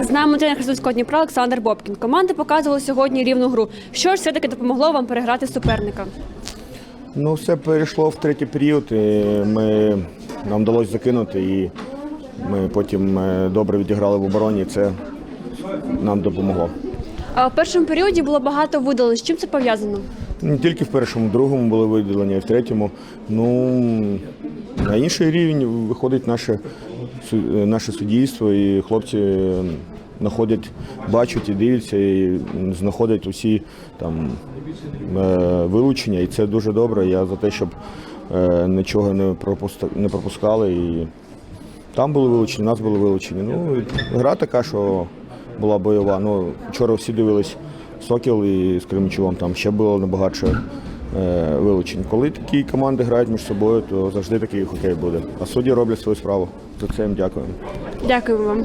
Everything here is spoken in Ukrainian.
З нами тренер Христовського Дніпра Олександр Бобкін. Команди показували сьогодні рівну гру. Що ж все-таки допомогло вам переграти суперника? Ну, все перейшло в третій період. І ми, нам вдалося закинути, і ми потім е, добре відіграли в обороні. Це нам допомогло. А в першому періоді було багато видалень. З чим це пов'язано? Не тільки в першому, в другому були виділення, і в третьому. Ну, на інший рівень виходить наше, наше суддівство, і хлопці е, знаходять, бачать і дивляться, і знаходять усі там е, вилучення, і це дуже добре. Я за те, щоб е, нічого не, пропускали. І там були вилучені, нас були вилучені. Ну, гра така, що була бойова. Ну, вчора всі дивились Сокіл і з Кременчугом, там ще було набагатше е, вилучень. Коли такі команди грають між собою, то завжди такий хокей буде. А судді роблять свою справу. За це їм дякуємо. Дякую вам.